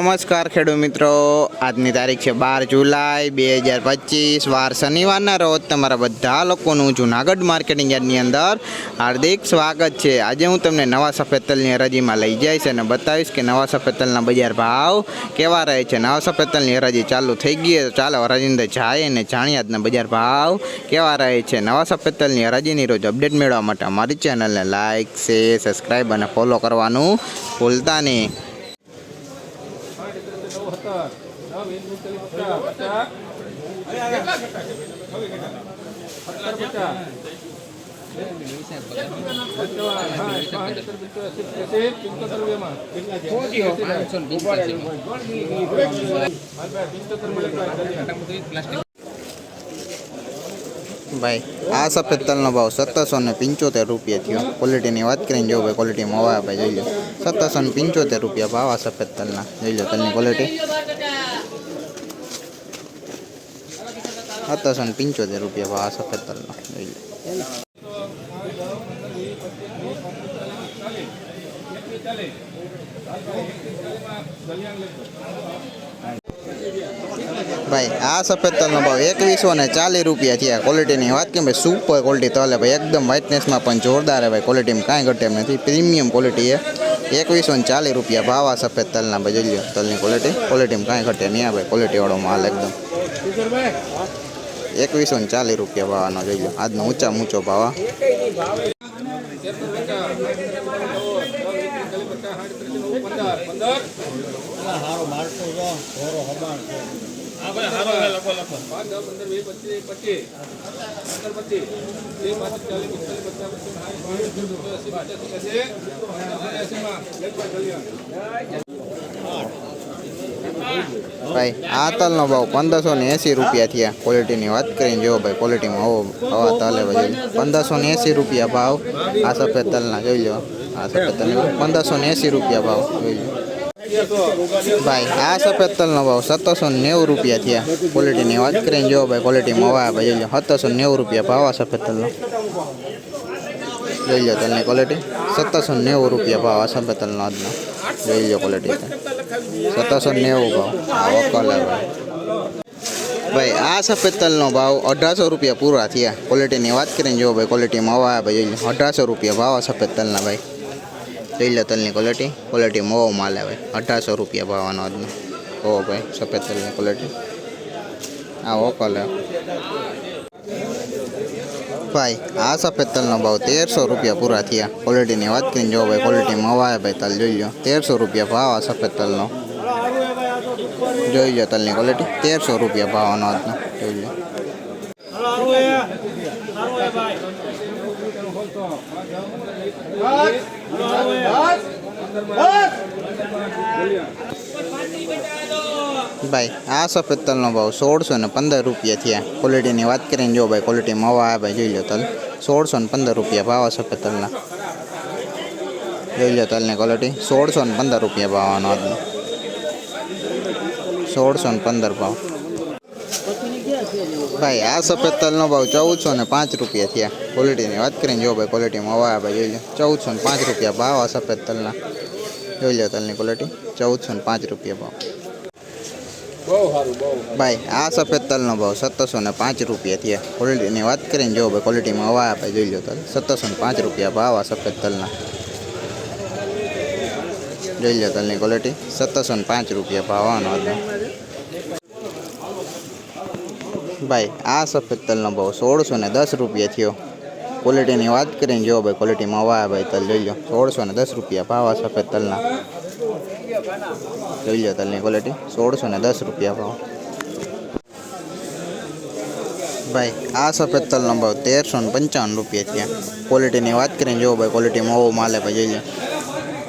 નમસ્કાર ખેડૂત મિત્રો. આજની તારીખ છે બાર જુલાઈ બે હજાર પચીસ. વાર શનિવારના રોજ તમારા બધા લોકોનું જુનાગઢ માર્કેટિંગ યાર્ડની અંદર હાર્દિક સ્વાગત છે. આજે હું તમને નવા સફેદ તલની હરાજીમાં લઈ જઈશ અને બતાવીશ કે નવા સફેદ તલના બજાર ભાવ કેવા રહે છે. નવા સફેદ તલની હરાજી ચાલુ થઈ ગઈ તો ચાલો હરાજી અંદર જાય અને જાણીએ આજના બજાર ભાવ કેવા રહે છે. નવા સફેદ તલની હરાજીની રોજ અપડેટ મેળવવા માટે અમારી ચેનલને લાઇક શેર સબસ્ક્રાઈબ અને ફોલો કરવાનું ભૂલતા નહીં. ભાઈ આ સફેદ તલનો ભાવ સત્તરસો ને પંચોતેર રૂપિયા થયો ક્વોલિટીની વાત કરીને જો ભાઈ ક્વોલિટીમાં હવા ભાઈ જોઈ લો સત્તરસો ને પંચોતેર રૂપિયા ભાવ આ સફેદ તલના જોઈ લો તલની ક્વોલિટી સત્તરસો ને પંચોતેર રૂપિયા ભાવ આ સફેદ તલનો જોઈ લો ભાઈ આ સફેદ તલનો ભાવ એકવીસો ને ચાલીસ રૂપિયા થયા ક્વોલિટીની વાત કેમ ભાઈ સુપર ક્વોલિટી તલ હે ભાઈ એકદમ વ્હાઇટનેસમાં પણ જોરદાર હે ભાઈ ક્વોલિટીમાં કાંઈ ઘટે એમ નથી પ્રીમિયમ ક્વોલિટી છે એકવીસો ને ચાલીસ રૂપિયા ભાવ આ સફેદ તલના ભાઈ જોઈ લો તલની ક્વોલિટી ક્વોલિટીમાં કાંઈ ઘટે નહીં આ ભાઈ ક્વોલિટીવાળો માલ એકદમ એકવીસો ને ચાલીસ રૂપિયા ભાવનો જોઈ લો આજનો ઊંચા ઊંચો ભાવ આ. ભાઈ આ તલનો ભાવ પંદરસો ને એંસી રૂપિયા થયા ક્વોલિટીની વાત કરીને જો ભાઈ ક્વોલિટીમાં આવો હવા તલે ભાઈ પંદરસો ને એંસી રૂપિયા ભાવ આ સફેદ તલના જોઈ લો આ સફેદ તલ પંદરસો ને એંસી રૂપિયા ભાવ જોઈ લો ભાઈ આ સફેદ તલનો ભાવ સત્તરસો ને નેવું રૂપિયા થયા ક્વોલિટીની વાત કરીને જો ભાઈ ક્વોલિટીમાં હવા ભાઈ જોઈ લો સત્તરસો ને નેવું રૂપિયા ભાવ આ સફેદ તલનો જોઈ લો તલની ક્વોલિટી સત્તરસો ને નેવું રૂપિયા ભાવ આ સફેદ તલનો આજનો જોઈ લો ક્વોલિટી સત્તરસો નેવું ભાવ. આવો કલર ભાઈ, આ સફેદ તલનો ભાવ અઢારસો રૂપિયા પૂરા થયા. ક્વોલિટીની વાત કરીને જો ભાઈ ક્વોલિટીમાં હવા ભાઈ. જોઈ અઢારસો રૂપિયા ભાવ આ સફેદ તલના ભાઈ. જોઈ લો તલની ક્વોલિટી ક્વોલિટી મોવો માલ આવે. અઢારસો રૂપિયા ભાવનો આજનો. ઓ ભાઈ, સફેદ તલની ક્વોલિટી આ ઓ કલર ભાઈ આ સફેદ તલનો ભાવ તેરસો રૂપિયા પૂરા થયા ક્વોલિટીની વાત કરીને જો ભાઈ ક્વોલિટીમાં હવા ભાઈ તલ જોઈ લો તેરસો રૂપિયા ભાવ આ સફેદ તલનો જોઈ લો તલની ક્વોલિટી તેરસો રૂપિયા ભાવનો આજનો જોઈ લો ભાઈ આ સફેદ તલનો ભાવ સોળસો ને પંદર રૂપિયા થયા ક્વોલિટીની વાત કરીને જો ભાઈ ક્વોલિટીમાં હવા ભાઈ જોઈ લો તલ સોળસો ને પંદર રૂપિયા ભાવ આ સફેદ તલના જોઈ લો તલની ક્વોલિટી સોળસો ને પંદર રૂપિયા ભાવનો આજનો સોળસો ને પંદર ભાવ ભાઈ આ સફેદ તલનો ભાવ ચૌદસો ને પાંચ રૂપિયા થયા ક્વોલિટીની વાત કરીને જો ભાઈ ક્વોલિટીમાં હવા ભાઈ જોઈ લો ચૌદસો ને પાંચ રૂપિયા ભાવ આ સફેદ તલના જોઈ લો તલની ક્વોલિટી ચૌદસો ને પાંચ રૂપિયા ભાવ ભાઈ આ સફેદ તલનો ભાવ સત્તરસો ને પાંચ રૂપિયા થયા ક્વોલિટીની વાત કરીને જો ભાઈ ક્વોલિટીમાં હવા આપે જોઈ લો તલ સત્તરસો ને પાંચ રૂપિયા ભાવ આ સફેદ તલના જોઈ લો તલની ક્વોલિટી સત્તરસો ને પાંચ રૂપિયા ભાવ આનો હતો ભાઈ આ સફેદ તલનો ભાવ સોળસો ને દસ રૂપિયા થયો ક્વોલિટીની વાત કરીને જો ભાઈ ક્વોલિટીમાં હવા ભાઈ તલ જોઈ લો સોળસો ને દસ રૂપિયા ભાવ આ સફેદ તલના જોઈ લો તલની ક્વોલિટી સોળસો ને દસ રૂપિયા ભાવ ભાઈ આ સફેદ તલનો ભાવ તેરસો ને પંચાવન રૂપિયા થયા ક્વોલિટીની વાત કરીને જો ભાઈ ક્વોલિટીમાં ઓવો માલે ભાઈ જોઈ લો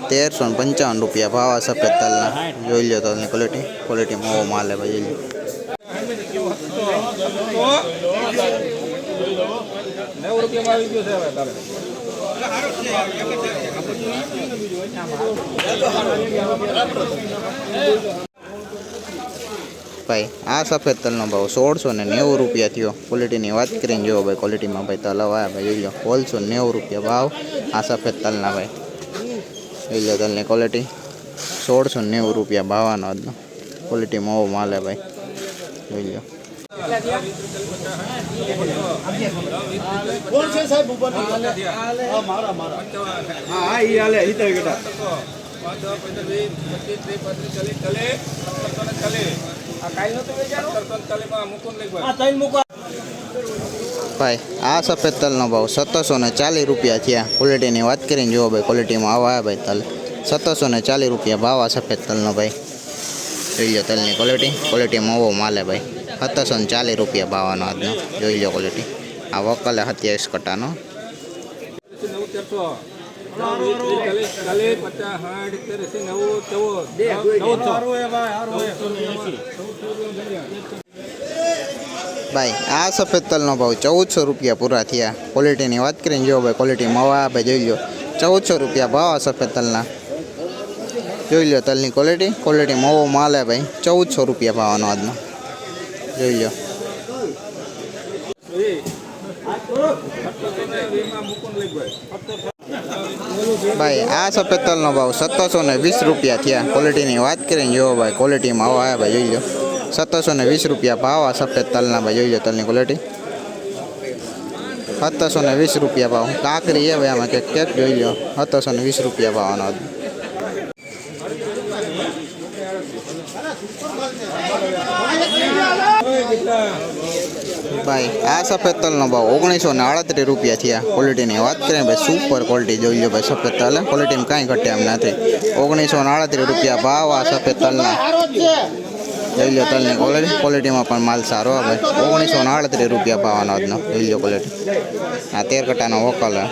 તેરસો ને પંચાવન રૂપિયા ભાવ આ સફેદ તલના જોઈ લો તલની ક્વોલિટી ક્વોલિટીમાં ઓવો માલે ભાઈ જોઈ લો નેવું રૂપિયામાં આવી ગયો છે હવે તારે ભાઈ, આ સફેદ તલનો ભાવ સોળસો ને નેવું રૂપિયા થયો. ક્વોલિટીની વાત કરીને જુઓ ભાઈ ક્વોલિટીમાં ભાઈ તલ આવ્યા ભાઈ જોઈ લો, સોળસો નેવું રૂપિયા ભાવ આ સફેદ તલના ભાઈ. જોઈ લો તલની ક્વોલિટી સોળસો નેવું રૂપિયા ભાવવાનો આજનો. ક્વોલિટીમાં ઓવો માલે ભાઈ. જોઈ લો. કોણ છે સાહેબ ઉપર? હા મારા મારા. હા હા ઈ હાલે ઈ તો બેટા. ભાઈ આ સફેદ તલનો ભાવ સત્તરસો ને ચાલીસ રૂપિયા થયા. ક્વોલિટીની વાત કરીને જુઓ ભાઈ ક્વોલિટીમાં આવા આવ્યા ભાઈ તલ. સત્તરસો ને ચાલીસ રૂપિયા ભાવ આ સફેદ તલનો ભાઈ. જોઈ લો તલની ક્વોલિટી ક્વોલિટીમાં આવો માલે ભાઈ. સત્તરસો ચાલીસ રૂપિયા ભાવનો આજનો. જોઈ લો ક્વોલિટી આ વકલ સત્યાવીસ કટાનો. ભાઈ, આ સફેદ તલનો ભાવ ચૌદસો રૂપિયા પૂરા થયા. ક્વોલિટીની વાત કરીને જો ભાઈ ક્વોલિટી મવા ભાઈ જોઈ લો. ચૌદસો રૂપિયા ભાવ સફેદ તલના. જોઈ લો તલની ક્વોલિટી ક્વોલિટી મોવો માલ ભાઈ, ચૌદસો રૂપિયા ભાવનો આજનો. જોઈ લો ભાઈ, આ સફેદ તલનો ભાવ સત્તરસો ને વીસ રૂપિયા થયા. ક્વોલિટીની વાત કરીને જોવો ભાઈ ક્વોલિટીમાં આવા આવ્યા ભાઈ, જોઈ લો સત્તરસો ને વીસ રૂપિયા ભાવ આ સફેદ તલના ભાઈ, જોઈ લો તલની ક્વોલિટી સત્તરસો ને વીસ રૂપિયા ભાવ. કાકરી એ ભાઈ આમાં કેક કેક, જોઈ લો સત્તરસો ને વીસ રૂપિયા ભાવનો ભાઈ, આ સફેદ તલનો ભાવ ઓગણીસો ને અડત્રીસ રૂપિયા થયા. ક્વોલિટીની વાત કરીએ ભાઈ સુપર ક્વોલિટી જોઈ લો ભાઈ, સફેદ તલ ક્વોલિટીમાં કાંઈ ઘટે એમ નથી. ઓગણીસો ને અડત્રીસ રૂપિયા ભાવ આ સફેદ તલના. જોઈ લો તલની ક્વોલિટી ક્વોલિટીમાં પણ માલ સારો આવે ઓગણીસો ને અડત્રીસ રૂપિયા ભાવનો આજનો. જોઈ લો ક્વોલિટી આ તેર કટાનો વકલ હે.